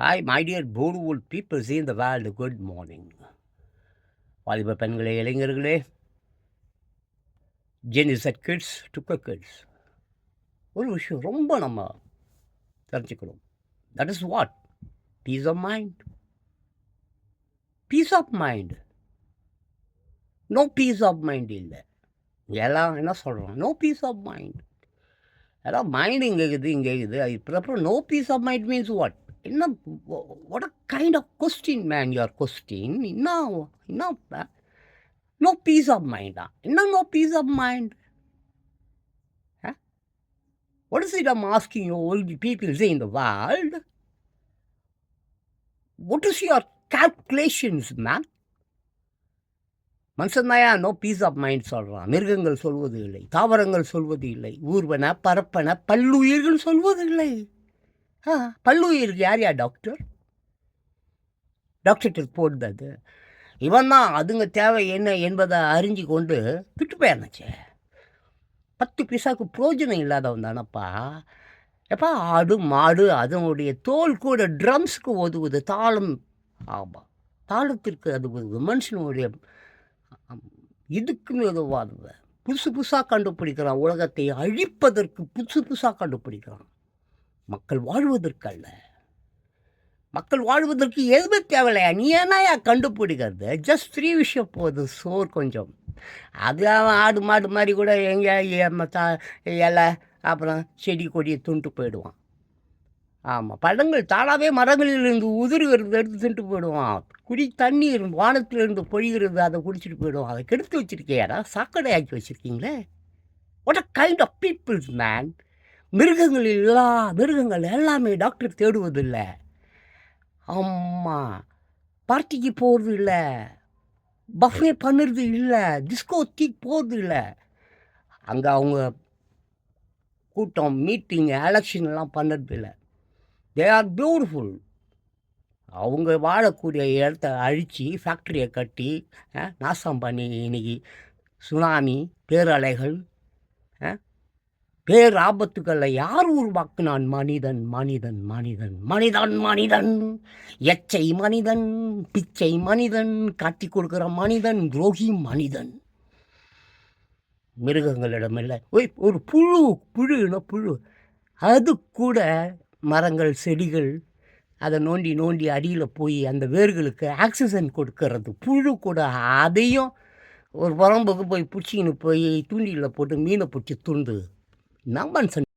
Hi my dear beautiful peoples in the world good morning வாலிப பெண்களே இளைஞர்களே ஜெனிசட் kids டுக்க kids ஒரு விஷயம் ரொம்ப நம்ம தெரிஞ்சுக்கணும். That is what peace of mind peace of mind no peace of mind இல்லை. எல்லாம் என்ன சொல்கிறோம் நோ பீஸ் ஆஃப் மைண்ட் எல்லாம் மைண்ட் இங்கே இருக்குது இங்கே இருக்குது. அது அப்புறம் no peace of mind means what என்ன what a kind of question man your question என்ன என்ன நோ பீஸ் ஆஃப் மைண்டா என்ன no peace of mind What is it I'm asking you, all the people say in the world? What is your calculations, man? மனுஷன்தாயா no peace of mind சொல்கிறான் மிருகங்கள் சொல்வது இல்லை தாவரங்கள் சொல்வது இல்லை ஊர்வன பரப்பன பல்லுயிர்கள் சொல்வது இல்லை. ஆ பல்லுயிருக்கு யார் யார் டாக்டர் டாக்டர்கிட்ட போடுறது. அது இவன் தான் அதுங்க தேவை என்ன என்பதை அறிஞ்சு கொண்டு விட்டு போயிருந்துச்சே. பத்து பிசாவுக்கு பிரோஜனம் இல்லாதவன் தானப்பா. எப்பா ஆடு மாடு அதனுடைய தோல் கூட ட்ரம்ஸுக்கு ஒதுவுது தாளம். ஆமாம் தாளத்திற்கு அது மனுஷனுடைய இதுக்குன்னு உதவாது புதுசு புதுசாக கண்டுபிடிக்கிறான் உலகத்தை அழிப்பதற்கு புதுசு புதுசாக கண்டுபிடிக்கிறான். மக்கள் வாழ்வதற்கு அல்ல மக்கள் வாழ்வதற்கு எதுவுமே தேவையில்லையா? நீ ஏன்னாயா கண்டுபிடிக்கிறது? ஜஸ்ட் த்ரீ விஷயம் போகுது சோறு கொஞ்சம். அது அவன் ஆடு மாடு மாதிரி கூட எங்கே இலை அப்புறம் செடி கொடியை துண்டு போயிடுவான். ஆமாம் பழங்கள் தானாகவே மரங்களிலிருந்து உதிர்கிறது எடுத்து தின்ட்டு போயிடுவான். குடி தண்ணீர் வானத்திலிருந்து பொழிகிறது அதை குடிச்சிட்டு போயிடுவான். அதை கெடுத்து வச்சுருக்கியாடா? சாக்கடை ஆக்கி வச்சுருக்கீங்களே? What a kind of peoples man மிருகங்கள் எல்லா மிருகங்கள் எல்லாமே டாக்டர் தேடுவதில்லை. ஆமாம் பார்ட்டிக்கு போகிறது இல்லை பஃபே பண்ணுறது இல்லை. டிஸ்கோ தீக் போகிறது இல்லை அங்கே அவங்க கூட்டம் மீட்டிங் எலெக்ஷன்லாம் பண்ணுறது இல்லை தே ஆர் பியூட்டிஃபுல் அவங்க வாழக்கூடிய இடத்த அழித்து ஃபேக்ட்ரியை கட்டி நாசம் பண்ணி இன்றைக்கி சுனாமி பேரலைகள் பேராபத்துக்களை யார் உருவாக்குனான்? மனிதன் மனிதன் மனிதன் மனிதன் மனிதன். எச்சை மனிதன் பிச்சை மனிதன் காட்டி கொடுக்குற மனிதன் துரோகி மனிதன். மிருகங்களிடமில்லை ஒய் ஒரு புழு புழுனா புழு. அது கூட மரங்கள் செடிகள் அதை நோண்டி நோண்டி அடியில் போய் அந்த வேர்களுக்கு ஆக்சிஜன் கொடுக்கறது. புழு கூட அதையும் ஒரு புறம்புக்கு போய் பிடிச்சிக்கின்னு போய் தூண்டியில் போட்டு மீனை பிடிச்சி 两万分。